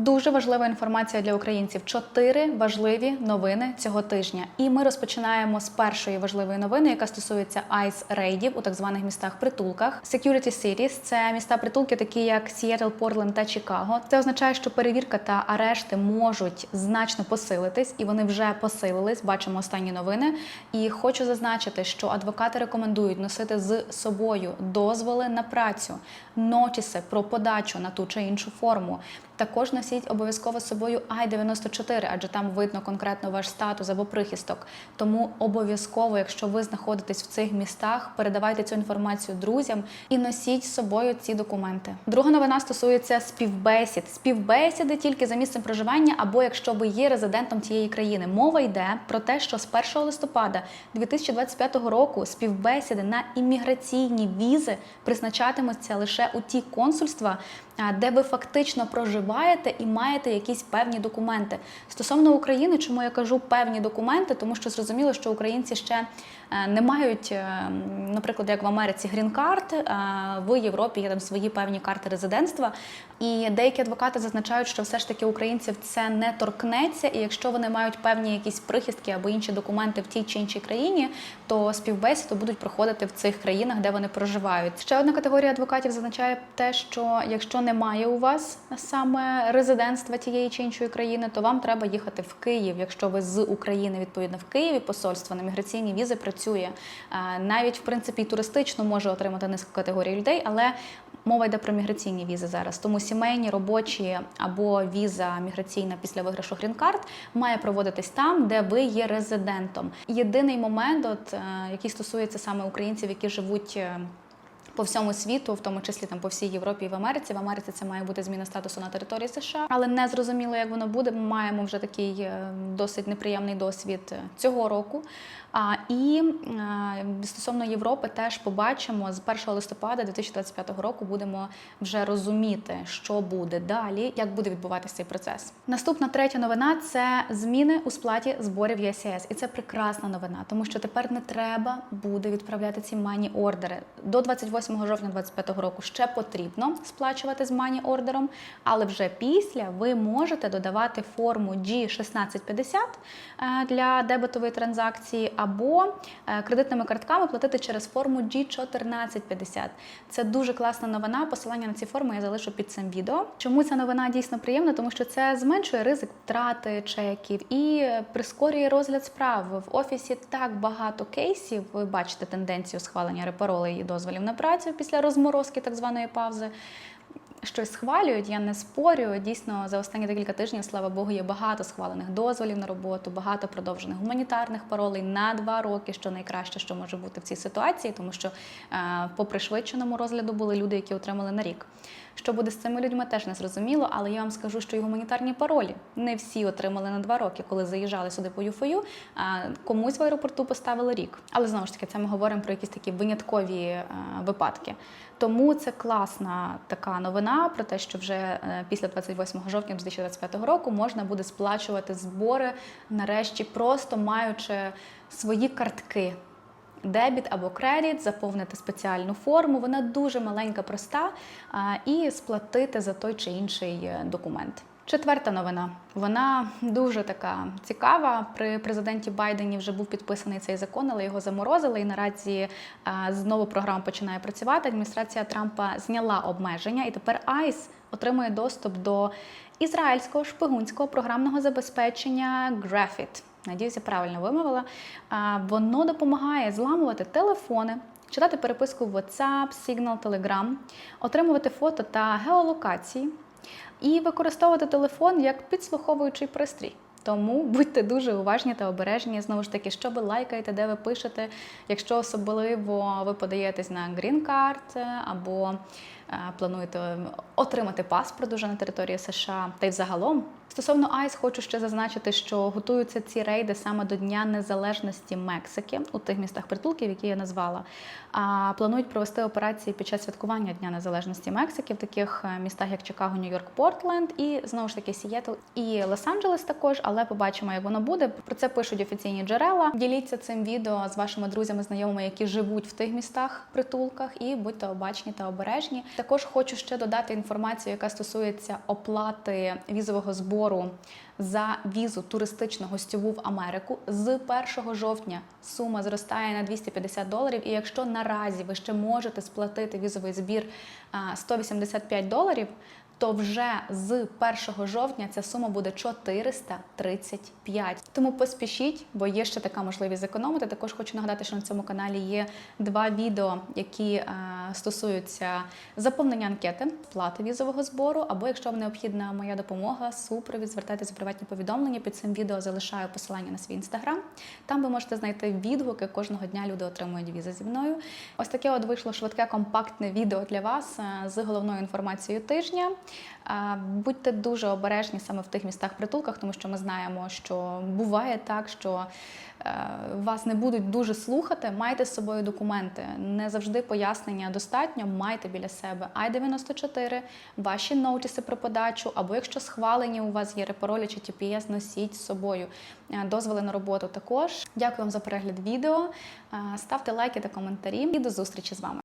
Дуже важлива інформація для українців. Чотири важливі новини цього тижня. І ми розпочинаємо з першої важливої новини, яка стосується айс рейдів у так званих містах-притулках. Security Cities – це міста притулки, такі як Сіетл, Портленд та Чикаго. Це означає, що перевірка та арешти можуть значно посилитись, і вони вже посилились. Бачимо останні новини. І хочу зазначити, що адвокати рекомендують носити з собою дозволи на працю, нотіси про подачу на ту чи іншу форму. Також носіть обов'язково з собою I-94, адже там видно конкретно ваш статус або прихисток. Тому обов'язково, якщо ви знаходитесь в цих містах, передавайте цю інформацію друзям і носіть з собою ці документи. Друга новина стосується співбесід. Співбесіди тільки за місцем проживання, або якщо ви є резидентом цієї країни. Мова йде про те, що з 1 листопада 2025 року співбесіди на імміграційні візи призначатимуться лише у ті консульства, де ви фактично проживаєте і маєте якісь певні документи. Стосовно України, чому я кажу певні документи, тому що зрозуміло, що українці ще е, не мають, е, наприклад, як в Америці, грін-карт, е, в Європі є там свої певні карти резидентства. І деякі адвокати зазначають, що все ж таки українців це не торкнеться, і якщо вони мають певні якісь прихистки або інші документи в тій чи іншій країні, то співбесіду будуть проходити в цих країнах, де вони проживають. Ще одна категорія адвокатів зазначає те, що якщо немає у вас саме резидентства тієї чи іншої країни, то вам треба їхати в Київ. Якщо ви з України, відповідно в Києві посольство на міграційні візи працює. Е, Навіть в принципі туристично може отримати низку категорій людей, але мова йде про міграційні візи зараз. Тому сімейні, робочі або віза міграційна після виграшу грін-карт має проводитись там, де ви є резидентом. Єдиний момент, от е, який стосується саме українців, які живуть. По всьому світу, в тому числі там по всій Європі і в Америці. В Америці це має бути зміна статусу на території США, але не зрозуміло, як воно буде. Ми маємо вже такий е, досить неприємний досвід е, цього року. А і е, стосовно Європи, теж побачимо з 1 листопада 2025 року. Будемо вже розуміти, що буде далі, як буде відбуватися цей процес. Наступна третя новина це зміни у сплаті зборів ЄСС. І це прекрасна новина, тому що тепер не треба буде відправляти ці мані ордери до 28 жовтня 2025 року. Ще потрібно сплачувати з мані ордером, але вже після ви можете додавати форму G1650 е, для дебетової транзакції або е, кредитними картками платити через форму G1450. Це дуже класна новина. Посилання на ці форми я залишу під цим відео. Чому ця новина дійсно приємна? Тому що це зменшує ризик втрати чеків і прискорює розгляд справ. В офісі так багато кейсів. Ви бачите тенденцію схвалення репаролей і дозволів на працю після розморозки так званої паузи щось схвалюють, я не спорю. Дійсно, за останні декілька тижнів, слава Богу, є багато схвалених дозволів на роботу, багато продовжених гуманітарних паролей на два роки, що найкраще, що може бути в цій ситуації, тому що е, по пришвидшеному розгляду були люди, які отримали на рік. Що буде з цими людьми, теж не зрозуміло, але я вам скажу, що і гуманітарні паролі не всі отримали на два роки, коли заїжджали сюди по ЮФОЮ. а Комусь в аеропорту поставили рік. Але знову ж таки, це ми говоримо про якісь такі виняткові е, випадки. Тому це класна така новина про те, що вже е, після 28 жовтня 2025 року можна буде сплачувати збори, нарешті, просто маючи свої картки. Дебіт або кредит, заповнити спеціальну форму. Вона дуже маленька, проста, і сплатити за той чи інший е, документ. Четверта новина. Вона дуже така цікава. При президенті Байдені вже був підписаний цей закон, але його заморозили. І наразі знову програма починає працювати. Адміністрація Трампа зняла обмеження, і тепер ICE отримує доступ до ізраїльського шпигунського програмного забезпечення Graphit. Надіюся, правильно вимовила. Воно допомагає зламувати телефони. Читати переписку в WhatsApp, Signal, Telegram, отримувати фото та геолокації і використовувати телефон як підслуховуючий пристрій. Тому будьте дуже уважні та обережні. Знову ж таки, що ви лайкаєте, де ви пишете. Якщо особливо ви подаєтесь на Green Card або е, плануєте отримати паспорт уже на території США, та й взагалом. Стосовно Айс, хочу ще зазначити, що готуються ці рейди саме до Дня Незалежності Мексики у тих містах притулків, які я назвала. А планують провести операції під час святкування Дня Незалежності Мексики в таких е, містах, як Чикаго, Нью-Йорк, Портленд і знову ж таки Сієтл і Лос-Анджелес також. Але побачимо, як воно буде. Про це пишуть офіційні джерела. Діліться цим відео з вашими друзями, знайомими, які живуть в тих містах, притулках, і будьте обачні та обережні. Також хочу ще додати інформацію, яка стосується оплати візового збору за візу туристичну гостьову в Америку. З 1 жовтня сума зростає на 250 доларів. І якщо наразі ви ще можете сплатити візовий збір 185 доларів, то вже з 1 жовтня ця сума буде 435. Тому поспішіть, бо є ще така можливість зекономити. Також хочу нагадати, що на цьому каналі є два відео, які стосуються заповнення анкети, плати візового збору, або якщо вам необхідна моя допомога, супровід, звертайтеся в приватні повідомлення. Під цим відео залишаю посилання на свій інстаграм. Там ви можете знайти відгуки. Кожного дня люди отримують візи зі мною. Ось таке от вийшло швидке компактне відео для вас е, з головною інформацією тижня. Е, Будьте дуже обережні саме в тих містах притулках, тому що ми знаємо, що буває так, що е, вас не будуть дуже слухати. Майте з собою документи. Не завжди пояснення достатньо. Майте біля себе I-94, ваші ноутіси про подачу, або якщо схвалені у вас є репаролі чи TPS, носіть з собою Е, дозволи на роботу також. Дякую вам за перегляд відео. Е, Ставте лайки та коментарі і до зустрічі з вами.